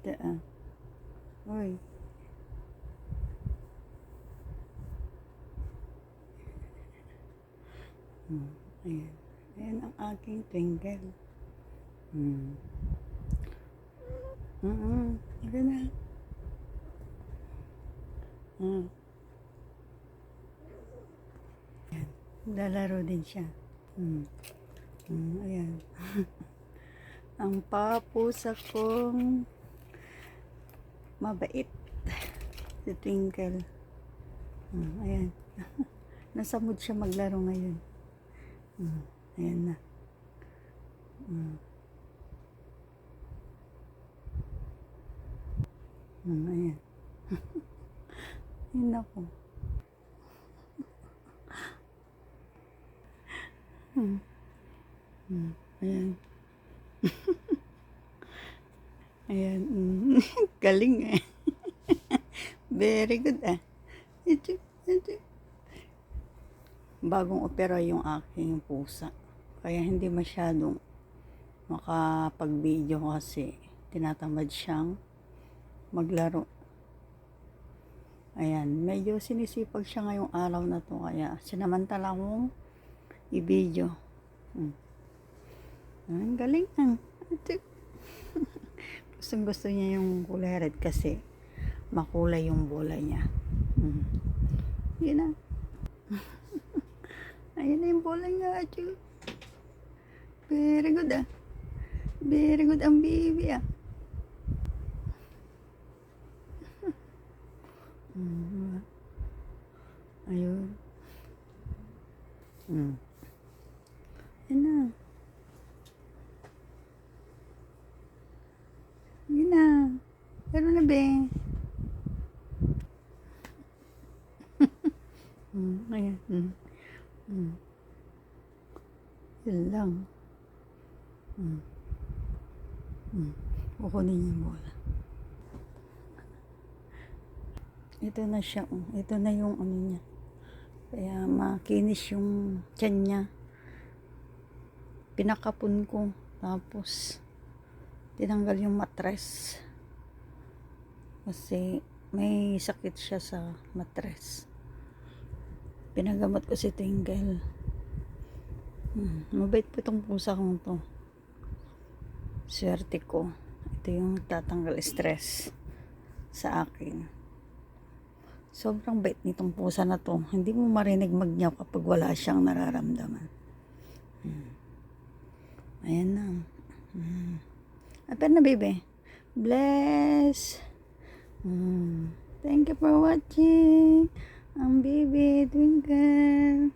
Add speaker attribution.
Speaker 1: isda ah. Uy. Hmm, ayan. Ayan ang aking twinkle. Hmm. Mm-mm. Ika na. Hmm. Ayan. Lalaro din siya. Hmm. Hmm, ayan. ang papusa kong mabait. Si Twinkle. Hmm, ayan. Nasa mood siya maglaro ngayon. Hmm, ayan na. Hmm. Hmm, ayan. Ayun ako. Hmm. Hmm, ayan. Ayan. mm. Galing eh. Very good ah. Ito, ito. Bagong opera yung aking pusa. Kaya hindi masyadong makapag-video kasi tinatamad siyang maglaro. Ayan, medyo sinisipag siya ngayong araw na to kaya sinamantala kong i-video. Hmm. Ang galing ang. Gustong gusto niya yung kulay red kasi makulay yung bola niya. Hmm. Yun na. Ayun na yung bola niya, Achu. Very good ah. Very good ang baby ah. Mhm. Ayun. Hmm. Yan na. Yun na. Pero na be. hmm, ayan. Hmm. Hmm. Yun lang. Hmm. Hmm. Kukunin niya yung bola. Ito na siya. oh. Ito na yung ano niya. Kaya makinis yung tiyan niya. Pinakapon ko. Tapos, tinanggal yung matres. Kasi, may sakit siya sa matres. Pinagamot ko si Tingle. Hmm, mabait po itong pusa kong to. Swerte ko. Ito yung tatanggal stress sa akin. Sobrang bait nitong pusa na to. Hindi mo marinig magyaw kapag wala siyang nararamdaman. Hmm. Ayan na. Hmm. Aper na, baby. Bless. Hmm. Thank you for watching. Ang baby twinkle.